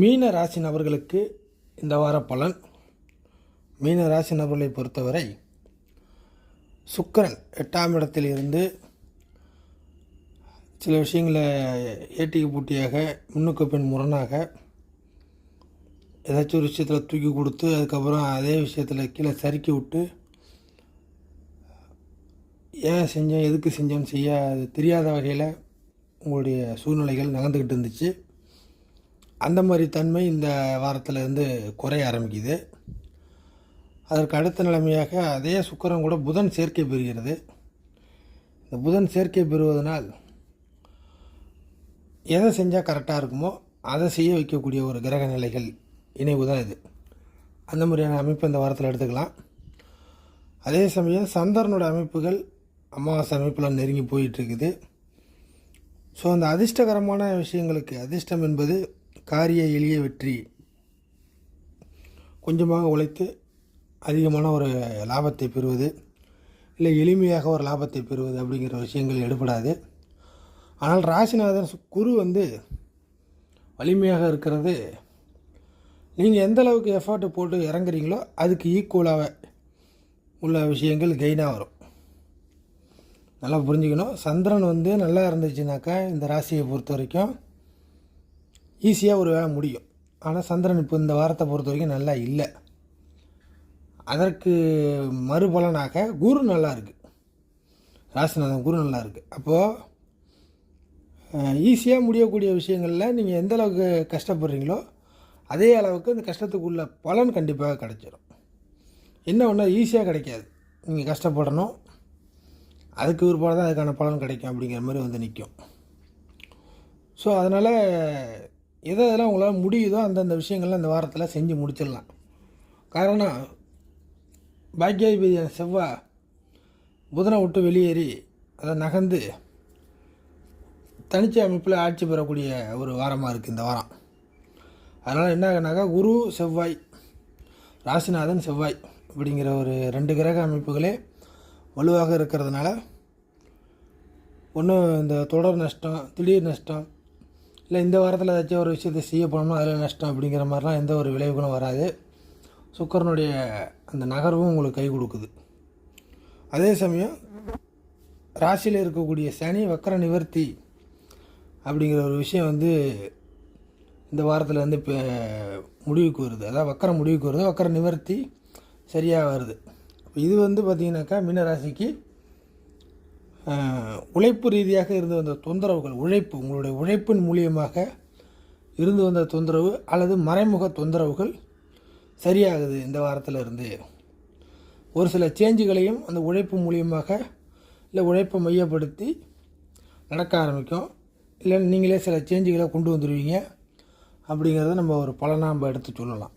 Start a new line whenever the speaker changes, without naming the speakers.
மீன ராசி நபர்களுக்கு இந்த வார பலன். மீன ராசி நபர்களை பொறுத்தவரை சுக்கரன் எட்டாம் இடத்தில் இருந்து சில விஷயங்களை ஏட்டிக்கு பூட்டியாக முன்னுக்கு பின் முரணாக ஏதாச்சும் ஒரு விஷயத்தில் தூக்கி கொடுத்து அதுக்கப்புறம் அதே விஷயத்தில் கீழே சறுக்கி விட்டு ஏன் செஞ்சேன் எதுக்கு செஞ்சோம்னு செய்ய அது தெரியாத வகையில் உங்களுடைய சூழ்நிலைகள் நகர்ந்துக்கிட்டு இருந்துச்சு. அந்த மாதிரி தன்மை இந்த வாரத்தில் இருந்து குறைய ஆரம்பிக்குது. அதற்கு அடுத்த நிலைமையாக அதே சுக்கரம் கூட புதன் சேர்க்கை பெறுகிறது. இந்த புதன் சேர்க்கை பெறுவதனால் எதை செஞ்சால் கரெக்டாக இருக்குமோ அதை செய்ய வைக்கக்கூடிய ஒரு கிரக நிலைகள் இணைவு தான் இது. அந்த மாதிரியான அமைப்பு இந்த வாரத்தில் எடுத்துக்கலாம். அதே சமயம் சந்திரனோட அமைப்புகள் அமாவாசை அமைப்பில் நெருங்கி போயிட்டுருக்குது ஸோ அந்த அதிர்ஷ்டகரமான விஷயங்களுக்கு அதிர்ஷ்டம் என்பது காரிய எளிய வெற்றி. கொஞ்சமாக உழைத்து அதிகமான ஒரு லாபத்தை பெறுவது. இல்லை எளிமையாக ஒரு லாபத்தை பெறுவது அப்படிங்கிற விஷயங்கள் எடுபடாது. ஆனால் ராசிநாதன் குரு வந்து வலிமையாக இருக்கிறது. நீங்கள் எந்த அளவுக்கு எஃபர்ட்டு போட்டு இறங்குறீங்களோ அதுக்கு ஈக்குவலாக உள்ள விஷயங்கள் கெயினாக வரும். நல்லா புரிஞ்சுக்கணும். சந்திரன் வந்து நல்லா இருந்துச்சுனாக்கா இந்த ராசியை பொறுத்த வரைக்கும் ஈஸியாக ஒரு வேலை முடியும். ஆனால் சந்திரன் இப்போ இந்த வாரத்தை பொறுத்த வரைக்கும் நல்லா இல்லை. அதற்கு மறுபலனாக குரு நல்லா இருக்குது ராசிநாதன் குரு நல்லா இருக்குது அப்போது ஈஸியாக முடியக்கூடிய விஷயங்களில் நீங்கள் எந்த அளவுக்கு கஷ்டப்படுறீங்களோ அதே அளவுக்கு அந்த கஷ்டத்துக்குள்ள பலன் கண்டிப்பாக கிடைச்சிடும் என்ன ஒன்று ஈஸியாக கிடைக்காது. நீங்கள் கஷ்டப்படணும். அதுக்கு பிற்பாடு தான் அதுக்கான பலன் கிடைக்கும் அப்படிங்கிற மாதிரி வந்து நிற்கும் ஸோ அதனால் எதை எதெல்லாம் உங்களால் முடியுதோ அந்தந்த விஷயங்கள்லாம் இந்த வாரத்தில் செஞ்சு முடிச்சிடலாம். காரணம் பாக்கியாதிபதி செவ்வாய் புதனை விட்டு வெளியேறி அதை நகர்ந்து தனிச்சை அமைப்பில் ஆட்சி பெறக்கூடிய ஒரு வாரமாக இருக்குது இந்த வாரம். அதனால் என்ன ஆகுனாக்கா குரு செவ்வாய் ராசிநாதன் செவ்வாய் அப்படிங்கிற ஒரு ரெண்டு கிரக அமைப்புகளே வலுவாக இருக்கிறதுனால ஒன்றும் இந்த தொடர் நஷ்டம் திடீர் நஷ்டம் இல்லை இந்த வாரத்தில் ஏதாச்சும் ஒரு விஷயத்தை செய்ய போனோம்னா அதில் நஷ்டம் அப்படிங்கிற மாதிரிலாம் எந்த ஒரு விளைவுகளும் வராது. சுக்கரனுடைய அந்த நகர்வும் உங்களுக்கு கை கொடுக்குது. அதே சமயம் ராசியில் இருக்கக்கூடிய சனி வக்கர நிவர்த்தி அப்படிங்கிற ஒரு விஷயம் வந்து இந்த வாரத்தில் வந்து இப்போ முடிவுக்கு வருது. அதாவது வக்கர முடிவுக்கு வருது. வக்கர நிவர்த்தி சரியாக வருது. இது வந்து பார்த்திங்கனாக்கா மீனராசிக்கு உழைப்பு ரீதியாக இருந்து வந்த தொந்தரவுகள் உழைப்பு உங்களுடைய உழைப்பின் மூலியமாக இருந்து வந்த தொந்தரவு அல்லது மறைமுக தொந்தரவுகள் சரியாகுது இந்த வாரத்தில் இருந்து ஒரு சில சேஞ்சுகளையும் அந்த உழைப்பு மூலியமாக இல்லை உழைப்பை மையப்படுத்தி நடக்க ஆரம்பிக்கும். இல்லை நீங்களே சில சேஞ்சுகளை கொண்டு வந்துடுவீங்க அப்படிங்கிறத நம்ம ஒரு பலனாக நம்ம எடுத்து சொல்லலாம்.